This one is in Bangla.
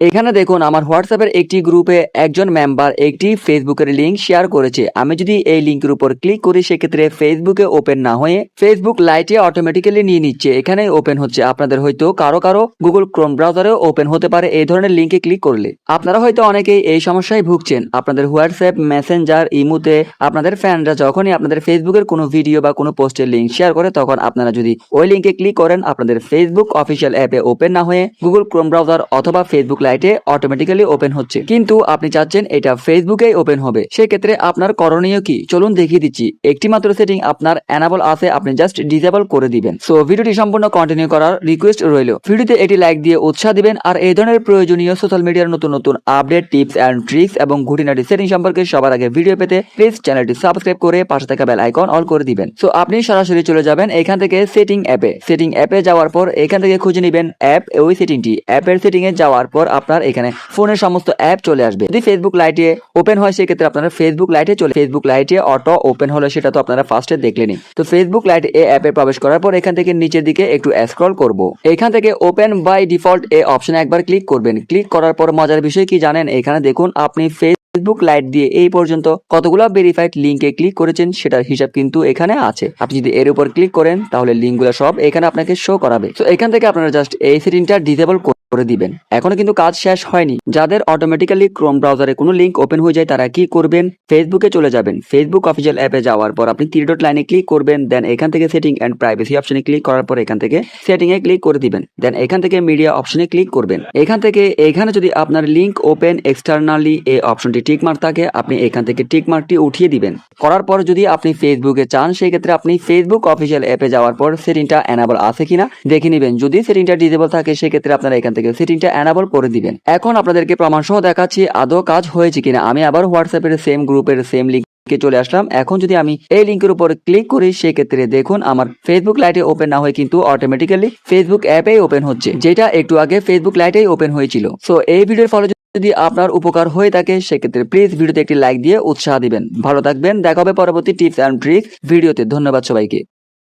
এখানে দেখুন, আমার হোয়াটসঅ্যাপের একটি গ্রুপে একজন মেম্বার একটি ফেসবুকের লিঙ্ক শেয়ার করেছে। আমি যদি এই লিঙ্কের উপর ক্লিক করি, সেক্ষেত্রে ফেসবুকে ওপেন না হয়ে ফেসবুক লাইটে অটোমেটিক্যালি নিয়ে নিচ্ছে। এখানে ওপেন হচ্ছে। আপনাদের হয়তো কারও কারও গুগল ক্রোম ব্রাউজারেও ওপেন হতে পারে এই ধরনের লিঙ্কে ক্লিক করলে। আপনারা হয়তো অনেকেই এই সমস্যায় ভুগছেন। আপনাদের হোয়াটসঅ্যাপ মেসেঞ্জার ইমুতে আপনাদের ফ্যানরা যখনই আপনাদের ফেসবুকের কোনো ভিডিও বা কোনো পোস্টের লিঙ্ক শেয়ার করে, তখন আপনারা যদি ওই লিঙ্কে ক্লিক করেন, আপনাদের ফেসবুক অফিসিয়াল অ্যাপে ওপেন না হয়ে গুগল ক্রোম ব্রাউজার অথবা ফেসবুক লাইটে অটোমেটিক্যালি ওপেন হচ্ছে। কিন্তু আপনি চাচ্ছেন এটা ফেসবুকেই ওপেন হবে। সেক্ষেত্রে আপনার করণীয় কি? চলুন দেখিয়ে দিচ্ছি। একটি মাত্র সেটিং আপনার অ্যানাবল আছে, আপনি জাস্ট ডিসেবল করে দিবেন। সো ভিডিওটি সম্পূর্ণ কন্টিনিউ করার রিকোয়েস্ট রইল। ভিডিওতে এটি লাইক দিয়ে উৎসাহ দিবেন আর এই ধরনের প্রয়োজনীয় সোশ্যাল মিডিয়ার নতুন নতুন আপডেট টিপস অ্যান্ড ট্রিক্স এবং ঘুটিনাটি সেটিং সম্পর্কে সবার আগে ভিডিও পেতে প্লিজ চ্যানেলটি সাবস্ক্রাইব করে পাশে থাকা বেল আইকন অল করে দিবেন। সো আপনি সরাসরি চলে যাবেন এখান থেকে সেটিং অ্যাপে সেটিং অ্যাপে যাওয়ার পর এখান থেকে খুঁজে নেবেন অ্যাপ ওই সেটিংটি অ্যাপের সেটিং এ যাওয়ার পর আপনার এখানে ফোনের সমস্ত অ্যাপ চলে আসবে। যদি ফেসবুক লাইটে ওপেন হয়, সেক্ষেত্রে আপনারা ফেসবুক লাইটে চলে ফেসবুক লাইটে অটো ওপেন হলো সেটা তো আপনারা ফার্স্টে দেখলেনি তো ফেসবুক লাইট এ অ্যাপে প্রবেশ করার পর এখান থেকে নিচের দিকে একটু স্ক্রল করব। এখান থেকে ওপেন বাই ডিফল্ট এ অপশনে একবার ক্লিক করবেন। ক্লিক করার পর মজার বিষয় কি জানেন? এখানে দেখুন আপনি ফেসবুক লাইট দিয়ে এই পর্যন্ত কতগুলো ভেরিফাইড লিঙ্কে ক্লিক করেছেন, সেটার হিসাব কিন্তু এখানে আছে। আপনি যদি এর উপর ক্লিক করেন, তাহলে লিঙ্কগুলো সব এখানে আপনাকে শো করাবে। তো এখান থেকে আপনারা জাস্ট এই সেটিংটা ডিসেবল করে দিবেন। এখনও কিন্তু কাজ শেষ হয়নি। যাদের অটোমেটিক্যালি ক্রোম ব্রাউজারে কোনো লিঙ্ক ওপেন হয়ে যায়, তারা কি করবেন? ফেসবুকে চলে যাবেন। ফেসবুক অফিসিয়াল অ্যাপে যাওয়ার পর আপনি থ্রি ডট লাইনে ক্লিক করবেন দেন এখান থেকে সেটিং অ্যান্ড প্রাইভেসি অপশনে ক্লিক করার পর এখান থেকে সেটিং এ ক্লিক করে দিবেন। দেন এখান থেকে মিডিয়া অপশনে ক্লিক করবেন। এখান থেকে এখানে যদি আপনার লিঙ্ক ওপেন এক্সটার্নালি এই অপশনটি টিক মার্ক থাকে, আপনি এখান থেকে টিক মার্কটি উঠিয়ে দিবেন। করার পর যদি আপনি ফেসবুকে চান সেই ক্ষেত্রে আপনি ফেসবুক অফিসিয়াল অ্যাপে যাওয়ার পর সেটিংটা এনাবল আছে কিনা দেখে নেবেন। যদি সেটিংটা ডিজেবল থাকে, সেক্ষেত্রে আপনারা এখান থেকে সেটিংটা এনাবল করে দিবেন। এখন আপনাদেরকে প্রমাণ সহ দেখাচ্ছি আদৌ কাজ হয়েছে কিনা। আমি আবার হোয়াটসঅ্যাপের সেম গ্রুপের সেম লিঙ্ক কে চলে আসলাম। এখন যদি আমি এই লিঙ্কের উপর ক্লিক করি, সেক্ষেত্রে দেখুন আমার ফেসবুক লাইটে ওপেন না হয়ে কিন্তু অটোমেটিক্যালি ফেসবুক অ্যাপেই ওপেন হচ্ছে, যেটা একটু আগে ফেসবুক লাইটেই ওপেন হয়েছিল। সো এই ভিডিওর ফলে যদি আপনার উপকার হয়ে থাকে, সেক্ষেত্রে প্লিজ ভিডিওতে একটি লাইক দিয়ে উৎসাহ দিবেন। ভালো থাকবেন, দেখা হবে পরবর্তী টিপস অ্যান্ড ট্রিক্স ভিডিওতে। ধন্যবাদ সবাইকে।